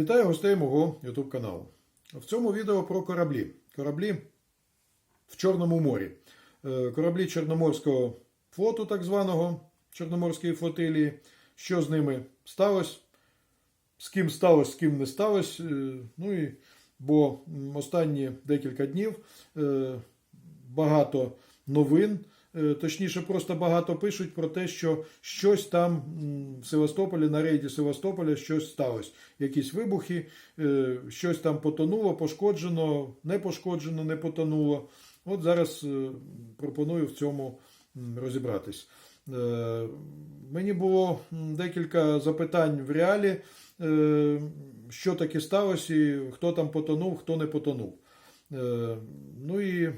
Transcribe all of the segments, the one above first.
Вітаю гостей мого YouTube каналу. В цьому відео про кораблі. Кораблі в Чорному морі. Е, Кораблі Чорноморського флоту, так званого Чорноморської флотилії. Що з ними сталося? З ким сталося, з ким не сталося. Е, Ну і бо останні декілька днів е, багато новин. Е, Точніше, просто багато пишуть про те, що щось там в Севастополі, на рейді Севастополя щось сталося. Якісь вибухи, е, щось там потонуло, пошкоджено, не пошкоджено, не потонуло. От зараз е, пропоную в цьому розібратись. Мені було декілька запитань в реалі, що таке сталося, і хто там потонув, хто не потонув. Ну і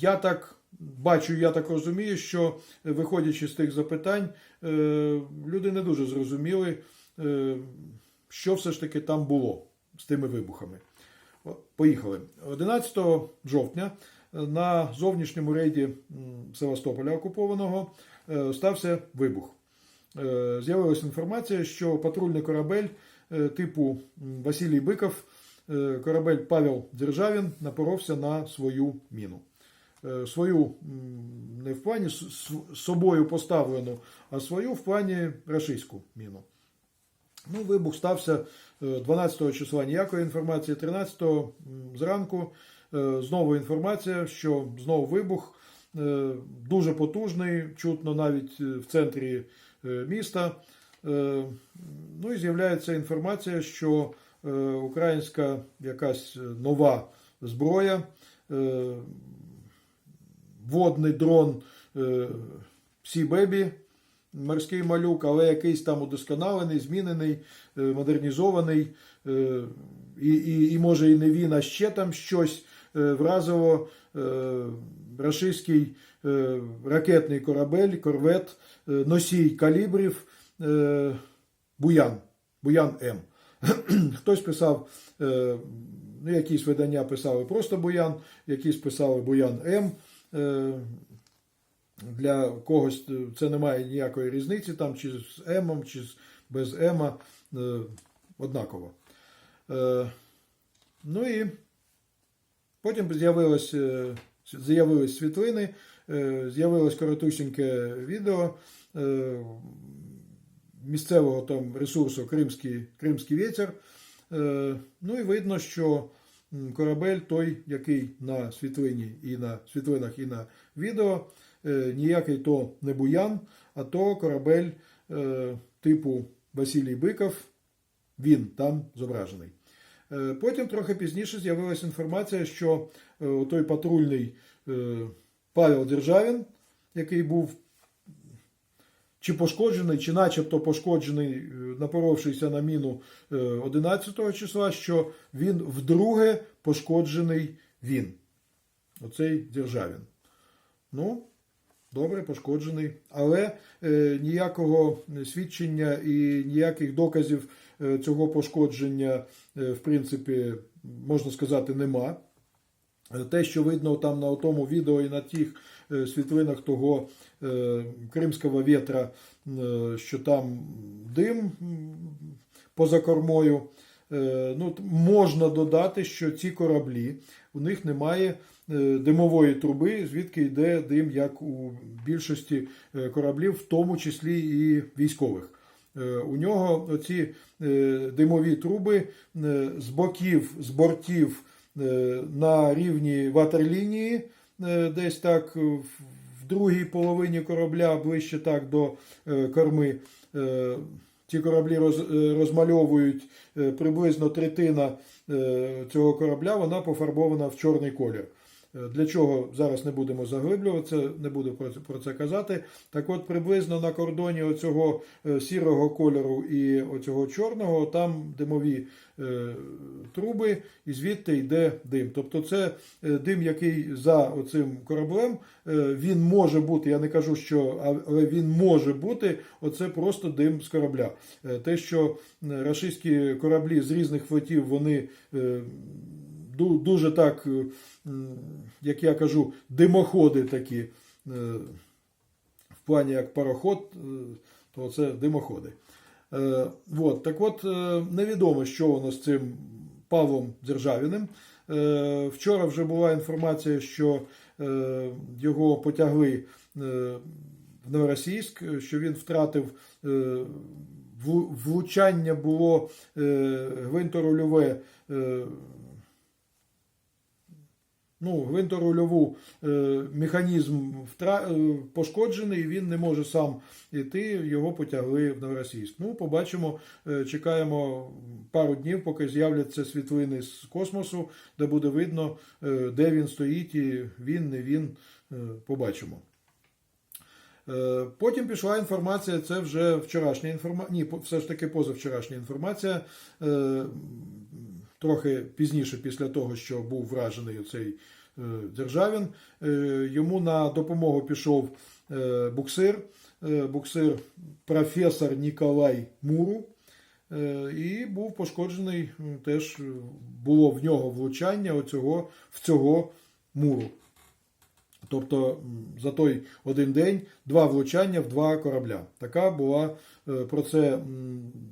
я так бачу, я так розумію, що е, виходячи з тих запитань, е, люди не дуже зрозуміли, е, що все ж таки там було з тими вибухами. Поїхали. 11 жовтня на зовнішньому рейді Севастополя окупованого стався вибух. З'явилася інформація, що патрульний корабель типу Василій Биков, корабель Павел Державін напоровся на свою міну. Е, Свою не в плані с- собою поставлену, а свою в плані рашистську міну. Ну, вибух стався е, 12 числа ніякої інформації, 13 м, зранку е, знову інформація, що знову вибух е, дуже потужний, чутно навіть е, в центрі е, міста. Е, Ну і з'являється інформація, що е, українська якась нова зброя, е, водний дрон е, Сі-Бебі, морський малюк, але якийсь там удосконалений, змінений, е, модернізований, е, і, і, і може і не він, а ще там щось е, вразило е, рашистський е, ракетний корабель, корвет, е, носій калібрів е, Буян, Буян М. Хтось писав, е, ну, якісь видання писали просто Буян, якісь писали Буян М. Е, для когось це не має ніякої різниці, там чи з М, чи без М, е, однаково. Е, ну і потім з'явилось, е, з'явились світлини, е, з'явилось коротусіньке відео е, місцевого там ресурсу Кримський, Кримський вітер. Е, ну і видно, що корабель той, який на світлині і на світлинах, і на відео, е, ніякий то не буян, а то корабель е, типу Василій Биков, він там зображений. Е, Потім трохи пізніше з'явилася інформація, що той патрульний Павел Державін, який був чи пошкоджений, чи начебто пошкоджений, е, напоровшися на міну е, 11 числа, що він вдруге пошкоджений він. Оцей Державін. Ну, добре, пошкоджений. Але е, ніякого свідчення і ніяких доказів е, цього пошкодження, е, в принципі, можна сказати, нема. Е, Те, що видно там на тому відео і на тих е, світлинах того е, кримського вітра, е, що там дим поза кормою. Е, Ну, можна додати, що ці кораблі у них немає е, димової труби, звідки йде дим, як у більшості е, кораблів, в тому числі і військових. Е, У нього оці е, димові труби е, з боків, з бортів е, на рівні ватерлінії, е, десь так в другій половині корабля, ближче так до е, корми. Е, Ці кораблі роз- е, розмальовують е, приблизно третина е, цього корабля, вона пофарбована в чорний колір. Е, Для чого зараз не будемо заглиблюватися, не буду про це, казати. Так от, приблизно на кордоні оцього е, сірого кольору і оцього чорного, там димові е, труби, і звідти йде дим. Тобто це дим, який за оцим кораблем, він може бути, я не кажу, що, але він може бути, оце просто дим з корабля. Те, що рашистські кораблі з різних флотів, вони дуже так, е, як я кажу, димоходи такі, е, в плані як пароход, е, то це димоходи. От, так от, невідомо, що воно з цим Павлом Державіним. Вчора вже була інформація, що його потягли в Новоросійськ, що він втратив влучання було е, гвинторульове. Ну, гвинторульову е, механізм втра... е, пошкоджений, він не може сам іти, його потягли в Новоросійськ. Ну, побачимо, е, чекаємо пару днів, поки з'являться світлини з космосу, де буде видно, е, де він стоїть, і він, не він, е, побачимо. Е, Потім пішла інформація, це вже вчорашня інформація, ні, все ж таки позавчорашня інформація. Е, Трохи пізніше, після того, що був вражений цей Державін, е, йому на допомогу пішов е, буксир, е, буксир професор Ніколай Муру. Е, І був пошкоджений теж е, було в нього влучання оцього, в цього муру. Тобто за той один день два влучання в два корабля. Така була е, про це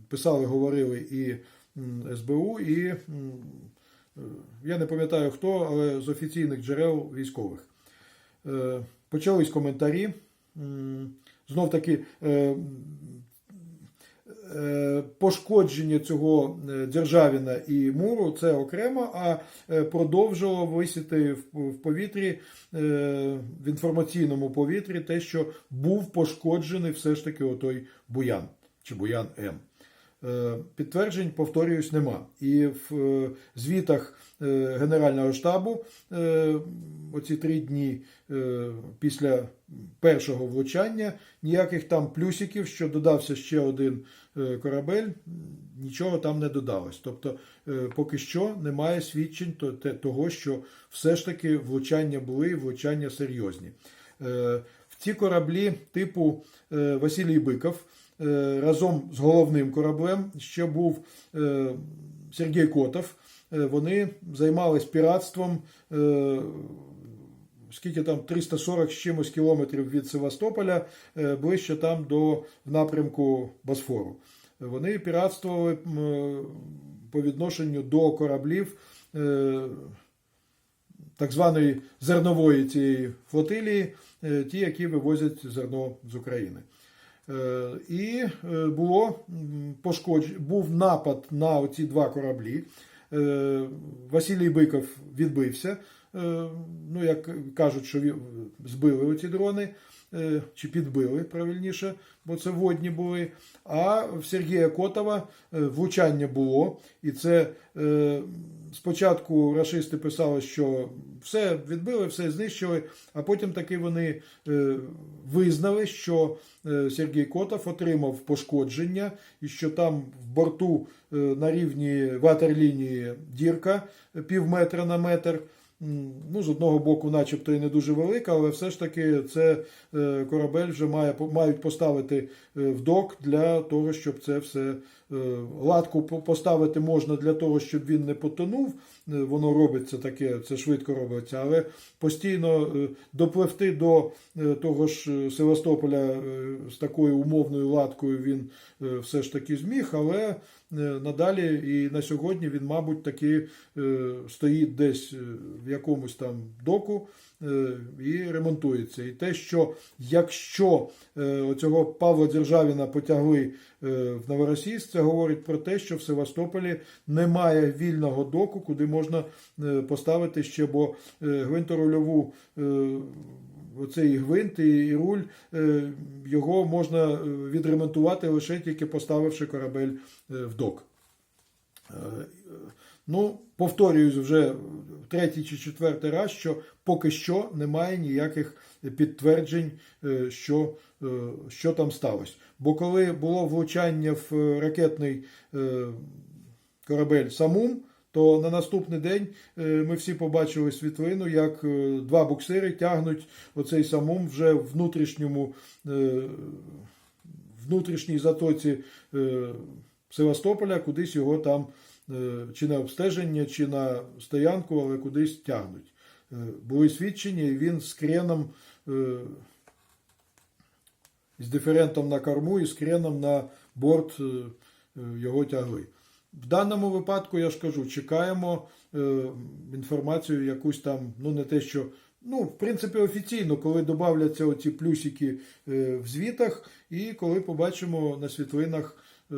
писали, говорили і СБУ, і е, я не пам'ятаю хто, але з офіційних джерел військових. Е, Почались коментарі. Знов таки, е, е, пошкодження цього е, Державіна і Муру це окремо, а е, продовжило висіти в- повітрі, е, в інформаційному повітрі, те, що був пошкоджений все ж таки отой Буян чи Буян М. Е, Підтверджень, повторююсь, нема. І в е, звітах е, Генерального штабу оці три дні після першого влучання ніяких там плюсиків, що додався ще один корабель, нічого там не додалось. Тобто, поки що немає свідчень того, що все ж таки влучання були, влучання серйозні. В ці кораблі типу Василій Биков разом з головним кораблем ще був е, Сергій Котов. Е, Вони займались піратством. е, Скільки там 340 з чимось кілометрів від Севастополя, е, ближче там до напрямку Босфору. Вони піратствували е, по відношенню до кораблів е, так званої зернової цієї флотилії, е, ті, які вивозять зерно з України. Е, І е, було пошкодж... був напад на оці два кораблі. Е, Василій Биков відбився. Ну, як кажуть, що збили оці дрони, чи підбили правильніше, бо це водні були. А в Сергія Котова е, влучання було. І це е, спочатку рашисти писали, що все відбили, все знищили, а потім таки вони е, визнали, що е, Сергій Котов отримав пошкодження і що там в борту е, на рівні ватерлінії дірка е, пів метра на метр. Ну, з одного боку, начебто і не дуже велика, але все ж таки це е, корабель вже має, мають поставити е, в док для того, щоб це все латку поставити можна для того, щоб він не потонув. Е, Воно робиться таке, це швидко робиться, але постійно е, допливти до е, того ж е, Севастополя е, з такою умовною латкою він е, все ж таки зміг, але е, надалі і на сьогодні він, мабуть, таки е, стоїть десь е, в якомусь там доку е, і ремонтується. І те, що якщо е, оцього Павла Державіна потягли е, в Новоросійськ, це говорить про те, що в Севастополі немає вільного доку, куди можна е, поставити ще, бо е, гвинторульову е, оцей гвинт і руль, е, його можна е, відремонтувати лише тільки поставивши корабель е, в док. Ну, повторююсь вже третій чи четвертий раз, що поки що немає ніяких підтверджень, е, що, е, що там сталося. Бо коли було влучання в е, ракетний корабель Самум, то на наступний день ми всі побачили світлину, як два буксири тягнуть оцей самум вже в внутрішньому внутрішній затоці Севастополя, кудись його там чи на обстеження, чи на стоянку, але кудись тягнуть. Е, Були свідчення, і він з креном, е, з диферентом на корму і з креном на борт е, е, його тягли. В даному випадку я ж кажу, чекаємо е, інформацію якусь там, ну не те, що. Ну, в принципі, офіційно, коли додавляться оці плюсики е, в звітах, і коли побачимо на світлинах е,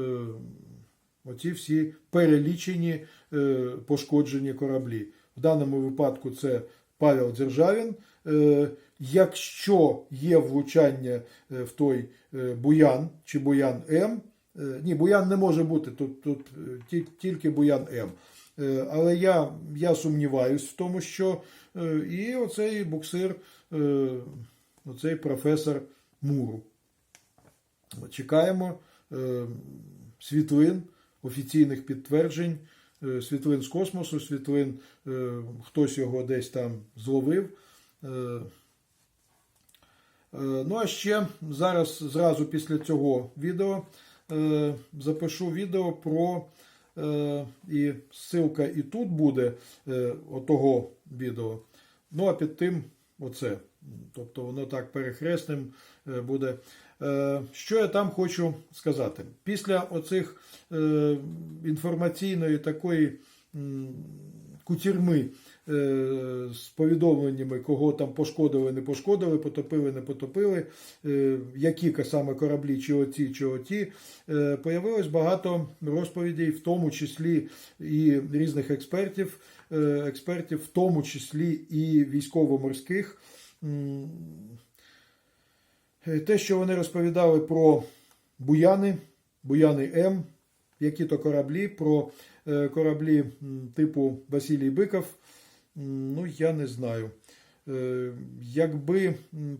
оці всі перелічені е, пошкоджені кораблі. В даному випадку це Павел Дзержавін. Е, якщо є влучання е, в той е, Буян чи Буян М, е, ні, Буян не може бути, тут, тут е, ті- тільки Буян М. Е, Але я, я сумніваюсь в тому, що е, і оцей буксир, е, оцей професор Муру. Чекаємо е, світлин, офіційних підтверджень, е, світлин з космосу, світлин, е, хтось його десь там зловив. Е, Ну а ще зараз, зразу після цього відео, запишу відео про. І ссылка і тут буде отого відео. Ну а під тим оце. Тобто воно так перехресним е, буде. Е, Що я там хочу сказати? Після оцих е, інформаційної такої кутірми з повідомленнями, кого там пошкодили, не пошкодили, потопили, не потопили, які саме кораблі, чи оці, чи оті, появилось багато розповідей, в тому числі і різних експертів, експертів, в тому числі і військово-морських. Те, що вони розповідали про буяни, буяни М, які то кораблі, про е, кораблі типу Василій Биков, ну я не знаю. Е, Якби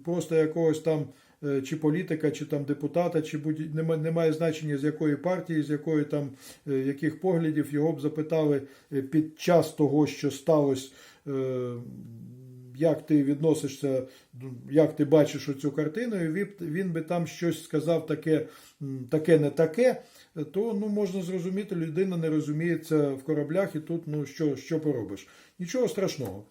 просто якогось там е, чи політика, чи там депутата, чи будь немає, значення з якої партії, з якої там яких поглядів його б запитали під час того, що сталося. Як ти відносишся, як ти бачиш оцю картину, і він, би там щось сказав таке, таке не таке, то ну, можна зрозуміти, людина не розуміється в кораблях, і тут ну, що, що поробиш. Нічого страшного.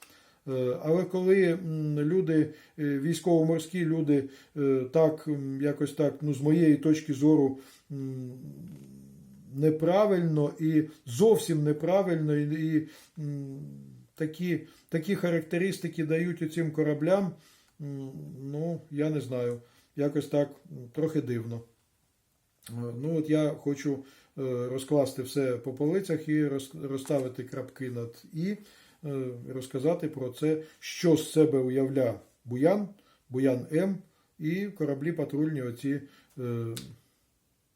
Е, Але коли люди, е, військово-морські люди, е, так якось так, ну, з моєї точки зору, неправильно і зовсім неправильно, і, і такі, такі характеристики дають оцим кораблям, ну, я не знаю, якось так трохи дивно. Е, Ну, от я хочу е, розкласти все по полицях і розставити крапки над і, е, розказати про це, що з себе уявляє Буян, Буян М і кораблі патрульні оці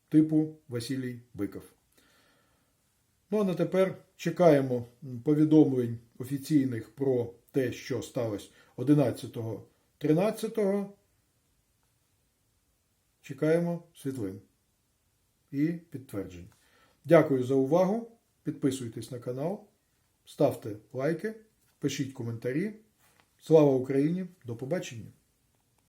типу Василій Биков. Ну а на тепер чекаємо повідомлень офіційних про те, що сталося 11-13. Чекаємо світлин і підтверджень. Дякую за увагу. Підписуйтесь на канал, ставте лайки, пишіть коментарі. Слава Україні! До побачення!